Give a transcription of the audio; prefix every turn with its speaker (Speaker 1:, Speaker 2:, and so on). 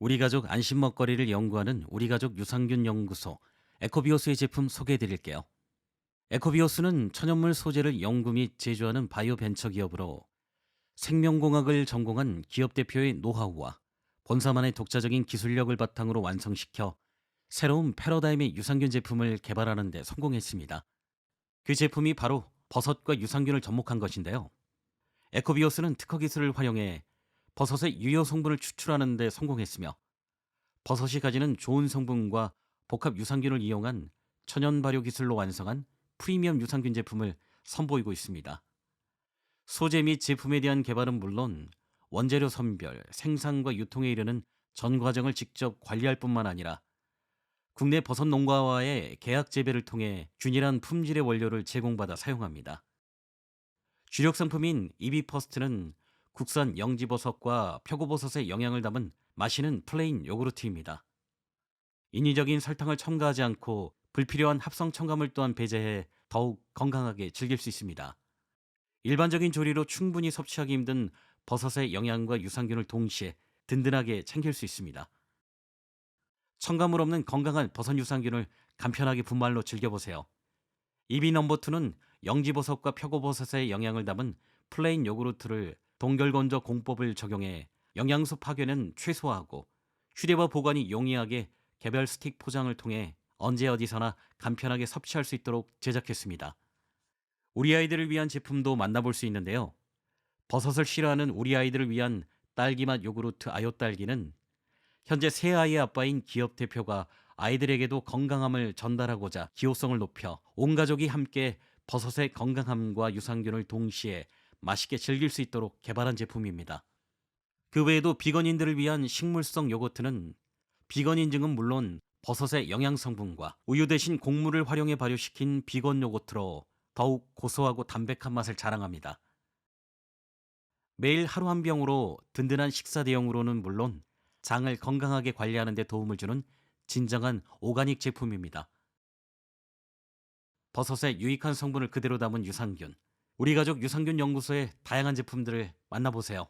Speaker 1: 우리 가족 안심 먹거리를 연구하는 우리 가족 유산균 연구소 에코비오스의 제품 소개해 드릴게요. 에코비오스는 천연물 소재를 연구 및 제조하는 바이오 벤처 기업으로 생명공학을 전공한 기업 대표의 노하우와 본사만의 독자적인 기술력을 바탕으로 완성시켜 새로운 패러다임의 유산균 제품을 개발하는 데 성공했습니다. 그 제품이 바로 버섯과 유산균을 접목한 것인데요. 에코비오스는 특허 기술을 활용해 버섯의 유효 성분을 추출하는 데 성공했으며 버섯이 가지는 좋은 성분과 복합 유산균을 이용한 천연 발효 기술로 완성한 프리미엄 유산균 제품을 선보이고 있습니다. 소재 및 제품에 대한 개발은 물론 원재료 선별, 생산과 유통에 이르는 전 과정을 직접 관리할 뿐만 아니라 국내 버섯 농가와의 계약 재배를 통해 균일한 품질의 원료를 제공받아 사용합니다. 주력 상품인 이비퍼스트는 국산 영지버섯과 표고버섯의 영양을 담은 마시는 플레인 요구르트입니다. 인위적인 설탕을 첨가하지 않고 불필요한 합성 첨가물 또한 배제해 더욱 건강하게 즐길 수 있습니다. 일반적인 조리로 충분히 섭취하기 힘든 버섯의 영양과 유산균을 동시에 든든하게 챙길 수 있습니다. 첨가물 없는 건강한 버섯 유산균을 간편하게 분말로 즐겨보세요. 이비 넘버 2는 영지버섯과 표고버섯의 영양을 담은 플레인 요구르트를 동결건조 공법을 적용해 영양소 파괴는 최소화하고 휴대와 보관이 용이하게 개별 스틱 포장을 통해 언제 어디서나 간편하게 섭취할 수 있도록 제작했습니다. 우리 아이들을 위한 제품도 만나볼 수 있는데요. 버섯을 싫어하는 우리 아이들을 위한 딸기맛 요구르트 아요딸기는 현재 새 아이의 아빠인 기업 대표가 아이들에게도 건강함을 전달하고자 기호성을 높여 온 가족이 함께 버섯의 건강함과 유산균을 동시에 맛있게 즐길 수 있도록 개발한 제품입니다. 그 외에도 비건인들을 위한 식물성 요거트는 비건 인증은 물론 버섯의 영양 성분과 우유 대신 곡물을 활용해 발효시킨 비건 요거트로 더욱 고소하고 담백한 맛을 자랑합니다. 매일 하루 한 병으로 든든한 식사 대용으로는 물론 장을 건강하게 관리하는 데 도움을 주는 진정한 오가닉 제품입니다. 버섯의 유익한 성분을 그대로 담은 유산균. 우리 가족 유산균 연구소의 다양한 제품들을 만나보세요.